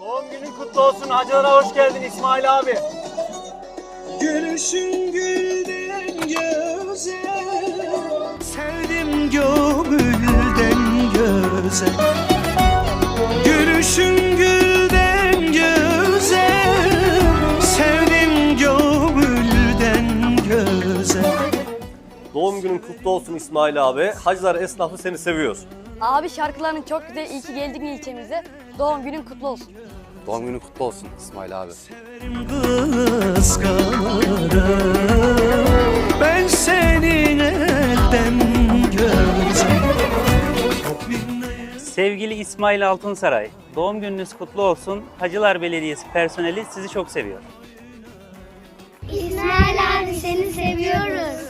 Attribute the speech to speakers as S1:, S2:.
S1: Doğum günün kutlu olsun. Hacılara hoş geldin İsmail abi.
S2: Gülüşün gülden güzel Sevdim gönülden güzel Gülüşün gülden güzel Sevdim gönülden güzel
S1: Doğum günün kutlu olsun İsmail abi. Hacılar esnafı seni seviyor.
S3: Abi şarkıların çok güzel. İyi ki geldin ilçemize. Doğum günün kutlu olsun.
S4: Doğum günün kutlu olsun İsmail abi.
S2: Ben senin elden
S5: Sevgili İsmail Altınsaray, doğum gününüz kutlu olsun. Hacılar Belediyesi personeli sizi çok seviyor.
S6: İsmail abi seni seviyoruz.